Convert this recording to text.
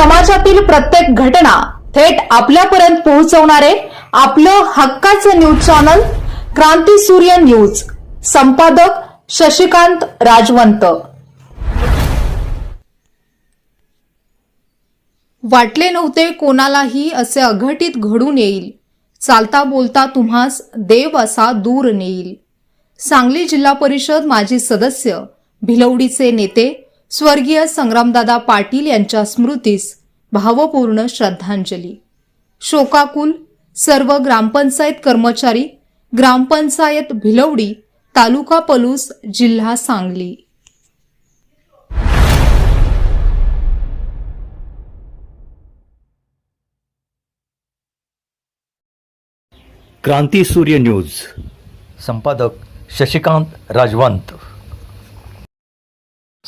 समाजातील प्रत्येक घटना थेट आपल्यापर्यंत पोहोचवणारे आपलं हक्काचं न्यूज चॅनल क्रांती सूर्य न्यूज. संपादक शशिकांत राजवंत. वाटले नव्हते कोणालाही असे अघटित घडून येईल. चालता बोलता तुम्हास देव असा दूर नेईल. सांगली जिल्हा परिषद माजी सदस्य भिलवडीचे नेते स्वर्गीय संग्रामदादा पाटील यांच्या स्मृतीस भावपूर्ण श्रद्धांजली. शोकाकुल सर्व ग्रामपंचायत कर्मचारी ग्रामपंचायत भिलवडी तालुका पलूस जिल्हा सांगली. क्रांती सूर्य न्यूज. संपादक शशिकांत राजवंत.